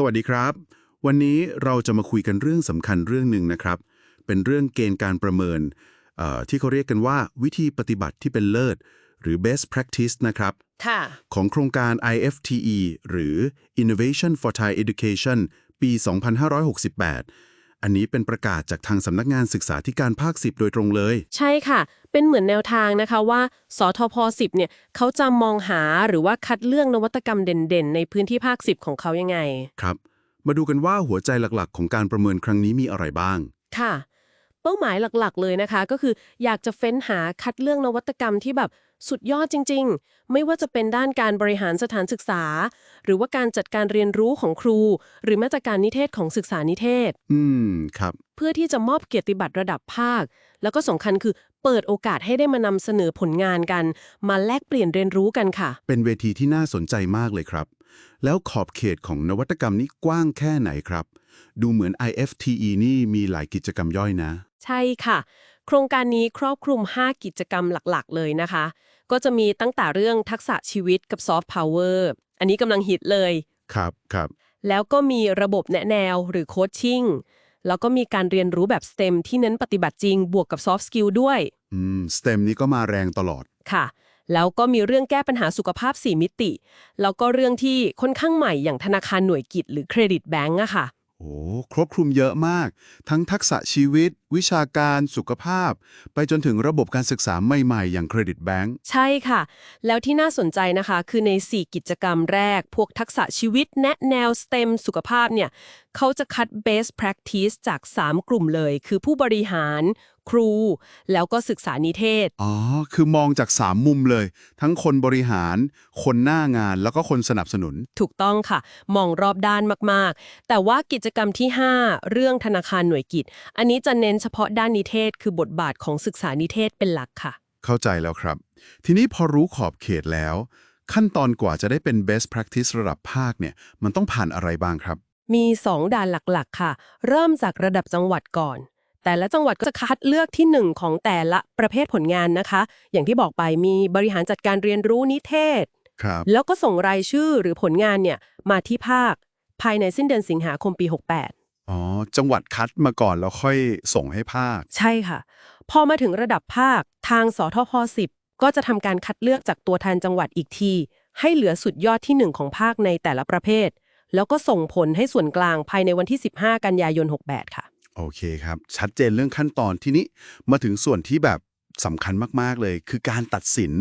สวัสดีครับ วันนี้เราจะมาคุยกันเรื่องสำคัญเรื่องหนึ่งนะครับ เป็นเรื่องเกณฑ์การประเมินเอ่อที่เขาเรียกกันว่าวิธีปฏิบัติที่เป็นเลิศ หรือ best practice นะครับค่ะของโครงการ IFTE หรือ Innovation for Thai Education ปี 2568 อันนี้เป็นประกาศจากทางสำนักงานศึกษาธิการภาค 10 โดยตรงเลย ใช่ค่ะ เป็นเหมือนแนวทางนะคะว่า สทพ 10 เนี่ยเขาจะมองหาหรือว่าคัดเลือกนวัตกรรมเด่นๆ ในพื้นที่ภาค 10 ของเขายังไง ครับ มาดูกันว่าหัวใจหลักๆ ของการประเมินครั้งนี้มีอะไรบ้าง ค่ะ เป้าหมายหลักๆ เลยนะคะ ก็คืออยากจะเฟ้นหาคัดเลือกนวัตกรรมที่แบบ สุดยอดจริง ๆ ไม่ว่าจะเป็นด้านการบริหารสถานศึกษา หรือว่าการจัดการเรียนรู้ของครู หรือแม้แต่การนิเทศของศึกษานิเทศ อืม ครับ เพื่อที่จะมอบเกียรติบัตรระดับภาค แล้วก็สำคัญคือเปิดโอกาสให้ได้มานำเสนอผลงานกัน มาแลกเปลี่ยนเรียนรู้กันค่ะ เป็นเวทีที่น่าสนใจมากเลยครับ แล้วขอบเขตของนวัตกรรมนี้กว้างแค่ไหนครับ ดูเหมือน IFTE นี่มีหลายกิจกรรมย่อยนะ ใช่ค่ะ โครงการนี้ครอบคลุม 5 กิจกรรมหลักๆ เลยนะคะ ก็จะมีตั้งแต่เรื่องทักษะชีวิตกับซอฟต์พาวเวอร์อันนี้กำลังฮิตเลย ครับครับแล้วก็มีระบบแนะแนวหรือโคชชิ่งแล้วก็มีการเรียนรู้แบบ STEM ที่เน้นปฏิบัติจริงบวกกับซอฟต์สกิลด้วย อืม STEM นี้ก็มาแรงตลอด ค่ะ แล้วก็มีเรื่องแก้ปัญหาสุขภาพ 4 มิติ แล้วก็เรื่องที่ค่อนข้างใหม่อย่างธนาคารหน่วยกิจหรือเครดิตแบงก์อะค่ะ โอ้ครบคลุมเยอะมาก ทั้งทักษะชีวิต วิชาการสุขภาพ ไปจนถึงระบบการศึกษาใหม่ๆ อย่างเครดิตแบงก์ใช่ค่ะ แล้วที่น่าสนใจนะคะ คือใน 4 กิจกรรมแรก พวกทักษะชีวิต แนะแนวสเต็มสุขภาพเนี่ยเขาจะคัด best practice จาก 3 กลุ่มเลย คือผู้บริหาร ครู แล้วก็ศึกษานิเทศ อ๋อ คือมองจากสามมุมเลย ทั้งคนบริหาร คนหน้างานแล้วก็คนสนับสนุน ถูกต้องค่ะ มองรอบด้านมาก ๆ แต่ว่ากิจกรรมที่ 5 เรื่องธนาคารหน่วยกิจ อันนี้จะเน้นเฉพาะด้านนิเทศ คือบทบาทของศึกษานิเทศเป็นหลักค่ะ เข้าใจแล้วครับ ทีนี้พอรู้ขอบเขตแล้วขั้นตอนกว่าจะได้เป็น best practice ระดับภาคเนี่ย มันต้องผ่านอะไรบ้างครับ มี 2 ด่านหลักๆ ค่ะ เริ่มจากระดับจังหวัดก่อน แต่ละจังหวัดก็จะคัดเลือกที่ 1 ของแต่ละประเภทผลงานนะคะ อย่างที่บอกไปมีบริหารจัดการเรียนรู้นิเทศ ครับ แล้วก็ส่งรายชื่อหรือผลงานเนี่ยมาที่ภาค ภายในสิ้นเดือนสิงหาคมปี 68 อ๋อ จังหวัดคัดมาก่อนแล้วค่อยส่งให้ภาค ใช่ค่ะ พอมาถึงระดับภาคทางสทพ10 ก็จะทำการคัดเลือกจากตัวแทนจังหวัดอีกที ให้เหลือสุดยอดที่ 1 ของภาคในแต่ละประเภท แล้วก็ส่งผลให้ส่วนกลางภายในวันที่ 15 กันยายน 68 ค่ะ โอเคครับ ชัดเจนเรื่องขั้นตอนที่นี้มาถึงส่วนที่แบบสำคัญมากๆเลย คือการตัดสิน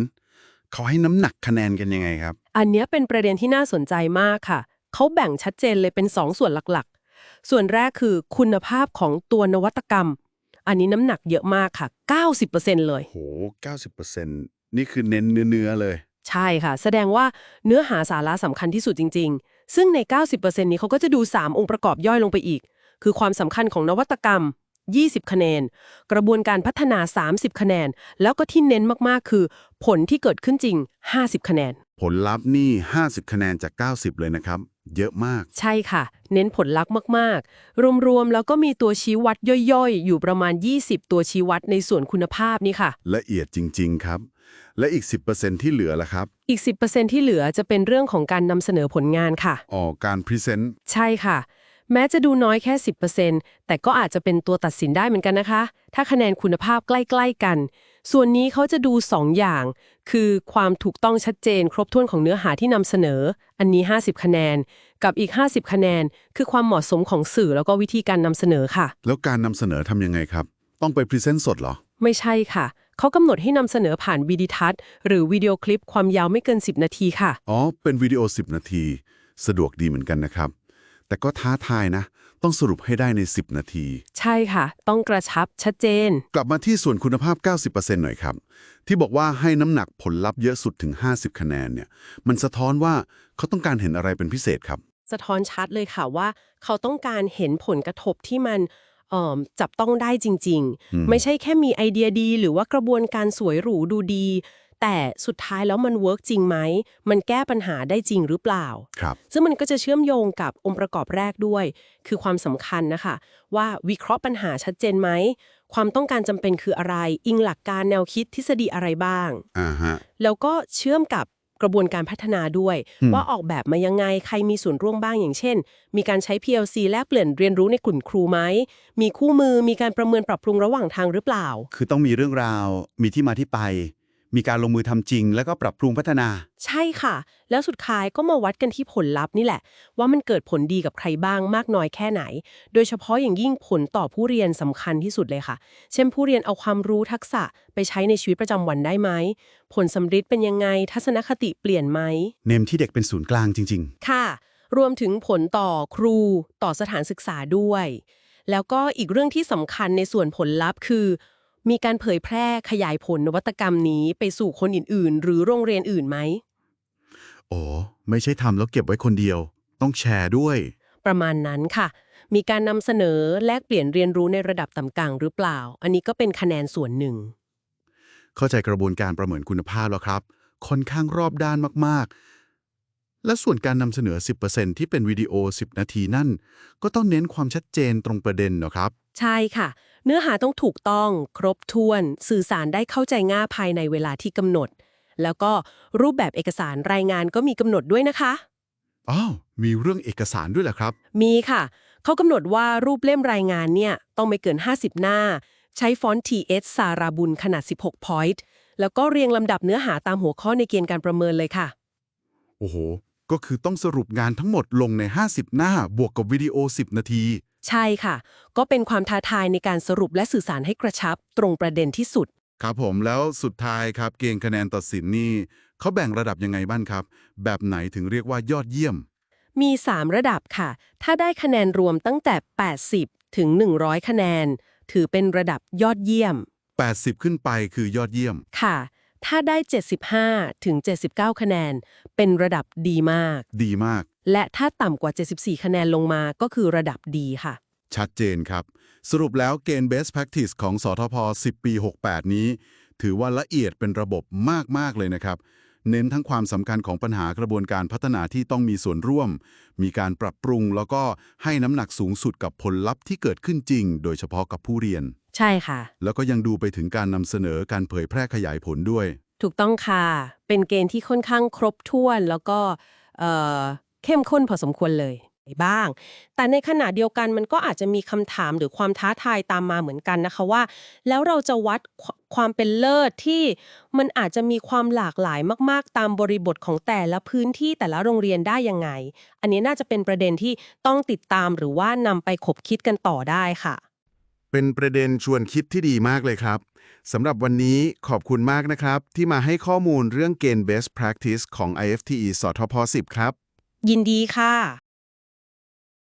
เขาให้น้ำหนักคะแนนกันยังไงครับ อันเนี้ยเป็นประเด็นที่น่าสนใจมากค่ะ เขาแบ่งชัดเจนเลยเป็น 2 ส่วนหลักๆ ส่วนแรกคือคุณภาพของตัวนวัตกรรม อันนี้น้ำหนักเยอะมากค่ะ 90%เลย โห 90%นี่คือเน้นเนื้อๆเลย ใช่ค่ะ แสดงว่าเนื้อหาสาระสำคัญที่สุดจริงๆ ซึ่งใน 90%นี้เขาก็จะดู 3 องค์ประกอบย่อยลงไปอีก คือความสำคัญของนวัตกรรม 20 คะแนน กระบวนการพัฒนา 30 คะแนน แล้วก็ที่เน้นมากๆ คือ ผลที่เกิดขึ้นจริง 50 คะแนน ผลลัพธ์นี่ 50 คะแนนจาก 90 เลยนะครับ เยอะมาก ใช่ค่ะ เน้นผลลัพธ์มากๆ รวมๆ แล้วก็มีตัวชี้วัดย่อยๆ อยู่ประมาณ 20 ตัวชี้วัดในส่วนคุณภาพนี่ค่ะ ละเอียดจริง ๆ ครับ และอีก 10%ที่เหลือล่ะครับ อีก 10%ที่เหลือจะเป็นเรื่องของการนำเสนอผลงานค่ะ อ๋อ การพรีเซนต์ ใช่ค่ะ แม้จะดูน้อยแค่ 10%แต่ก็อาจจะเป็นตัวตัดสินได้เหมือนกันนะคะ ถ้าคะแนนคุณภาพใกล้ ๆ กัน ส่วนนี้เขาจะดู 2 อย่าง คือความถูกต้องชัดเจน ครบถ้วนของเนื้อหาที่นำเสนอ อันนี้ 50 คะแนน กับอีก 50 คะแนน คือความเหมาะสมของสื่อแล้วก็วิธีการนำเสนอค่ะ แล้วการนำเสนอทำยังไงครับ ต้องไปพรีเซนต์สดเหรอ ไม่ใช่ค่ะ เขากำหนดให้นำเสนอผ่านวิดีทัศน์ หรือวิดีโอคลิปความยาวไม่เกิน 10 นาทีค่ะ อ๋อ เป็นวิดีโอ 10 นาที สะดวกดีเหมือนกันนะครับ แต่ก็ท้าทายนะ ต้องสรุปให้ได้ใน 10 นาที ใช่ค่ะ ต้องกระชับชัดเจน กลับมาที่ส่วนคุณภาพ 90%หน่อยครับ ที่บอกว่าให้น้ำหนักผลลัพธ์เยอะสุดถึง 50 คะแนนเนี่ย มันสะท้อนว่าเขาต้องการเห็นอะไรเป็นพิเศษครับ สะท้อนชัดเลยค่ะว่า เขาต้องการเห็นผลกระทบที่มันเอิ่ม จับต้องได้จริงอืมๆไม่ใช่แค่มีไอเดียดี หรือว่ากระบวนการสวยหรูดูดี แต่สุดท้ายแล้วมันเวิร์กจริงไหม มันแก้ปัญหาได้จริงหรือเปล่า ครับ ซึ่งมันก็จะเชื่อมโยงกับองค์ประกอบแรกด้วย คือความสำคัญนะคะ ว่าวิเคราะห์ปัญหาชัดเจนไหม ความต้องการจำเป็นคืออะไร อิงหลักการแนวคิดทฤษฎีอะไรบ้าง อ่าฮะ แล้วก็เชื่อมกับ กระบวนการพัฒนาด้วยอืมว่าออกแบบมายังไงใครมีส่วนร่วมบ้างอย่างเช่น มีการใช้ PLC แลกเปลี่ยนเรียนรู้ในกลุ่มครูไหมมีคู่มือมีการประเมินปรับปรุงระหว่างทางหรือเปล่า คือต้องมีเรื่องราวมีที่มาที่ไป มีการลงมือทำจริง แล้วก็ปรับปรุงพัฒนา ใช่ค่ะ แล้วสุดท้ายก็มาวัดกันที่ผลลัพธ์นี่แหละ ว่ามันเกิดผลดีกับใครบ้างมากน้อยแค่ไหน โดยเฉพาะอย่างยิ่งผลต่อผู้เรียนสำคัญที่สุดเลยค่ะ เช่นผู้เรียนเอาความรู้ทักษะไปใช้ในชีวิตประจำวันได้ไหม ผลสำฤทธิ์เป็นยังไง ทัศนคติเปลี่ยนไหม เน้นที่เด็กเป็นศูนย์กลางจริงค่ะ รวมถึงผลต่อครูต่อสถานศึกษาด้วย แล้วก็อีกเรื่องที่สำคัญในส่วนผลลัพธ์คือ มีการเผยแพร่ขยายผลนวัตกรรมนี้ไปสู่คนอื่นๆ หรือโรงเรียนอื่นไหมๆโอ้ไม่ใช่ทำแล้วเก็บไว้คนเดียว ต้องแชร์ด้วย ประมาณนั้นค่ะ มีการนำเสนอแลกเปลี่ยนเรียนรู้ในระดับต่ำกลางหรือเปล่า อันนี้ก็เป็นคะแนนส่วนหนึ่ง เข้าใจกระบวนการประเมินคุณภาพแล้วครับ ค่อนข้างรอบด้านมากๆ และส่วนการนำเสนอ 10%ที่เป็นวิดีโอ 10 นาทีนั่น ก็ต้องเน้นความชัดเจนตรงประเด็นเนอะครับ ใช่ค่ะ เนื้อหาต้องถูกต้อง ครบถ้วน สื่อสารได้เข้าใจง่ายภายในเวลาที่กำหนด แล้วก็รูปแบบเอกสารรายงานก็มีกำหนดด้วยนะคะอ้าวมีเรื่องเอกสารด้วยเหรอครับ มีค่ะ เขากำหนดว่ารูปเล่มรายงานเนี่ยต้องไม่เกิน 50 หน้า ใช้ฟอนต์ TS สาราบุญขนาด 16 point แล้วก็เรียงลำดับเนื้อหาตามหัวข้อในเกณฑ์การประเมินเลยค่ะ โอ้โห ก็คือต้องสรุปงานทั้งหมดลงใน 50 หน้าบวกกับวิดีโอ 10 นาที ใช่ค่ะ ก็เป็นความท้าทายในการสรุปและสื่อสารให้กระชับตรงประเด็นที่สุด ครับผมแล้วสุดท้ายครับเกณฑ์คะแนนตัดสินนี่เขาแบ่งระดับยังไงบ้างครับ แบบไหนถึงเรียกว่ายอดเยี่ยม มี 3 ระดับค่ะ ถ้าได้คะแนนรวมตั้งแต่ 80 ถึง 100 คะแนน ถือเป็นระดับยอดเยี่ยม 80 ขึ้นไปคือยอดเยี่ยม ค่ะ ถ้าได้ 75 ถึง 79 คะแนน เป็นระดับดีมาก ดีมาก และถ้าต่ำกว่า 74 คะแนนลงมาก็คือระดับดีค่ะ ชัดเจนครับ สรุปแล้วเกณฑ์ Best Practice ของสทพ 10 ปี 68 นี้ ถือว่าละเอียดเป็นระบบมาก ๆ เลยนะครับ เน้นทั้งความสำคัญของปัญหากระบวนการพัฒนาที่ต้องมีส่วนร่วม มีการปรับปรุงแล้วก็ให้น้ำหนักสูงสุดกับผลลัพธ์ที่เกิดขึ้นจริง โดยเฉพาะกับผู้เรียน ใช่ค่ะ แล้วก็ยังดูไปถึงการนำเสนอการเผยแพร่ขยายผลด้วย ถูกต้องค่ะ เป็นเกณฑ์ที่ค่อนข้างครบถ้วนแล้วก็เอ่อ เข้มข้นพอสมควรเลยบ้าง แต่ในขณะเดียวกันมันก็อาจจะมีคำถามหรือความท้าทายตามมาเหมือนกันนะคะว่า แล้วเราจะวัดความเป็นเลิศที่มันอาจจะมีความหลากหลายมาก ๆ ตามบริบทของแต่ละพื้นที่แต่ละโรงเรียนได้ยังไง อันนี้น่าจะเป็นประเด็นที่ต้องติดตามหรือว่านำไปขบคิดกันต่อได้ค่ะ เป็นประเด็นชวนคิดที่ดีมากเลยครับสำหรับวันนี้ขอบคุณมากนะครับ ที่มาให้ข้อมูลเรื่องเกณฑ์ Best Practice ของ IFTE สทพ 10 ครับ ยินดีค่ะ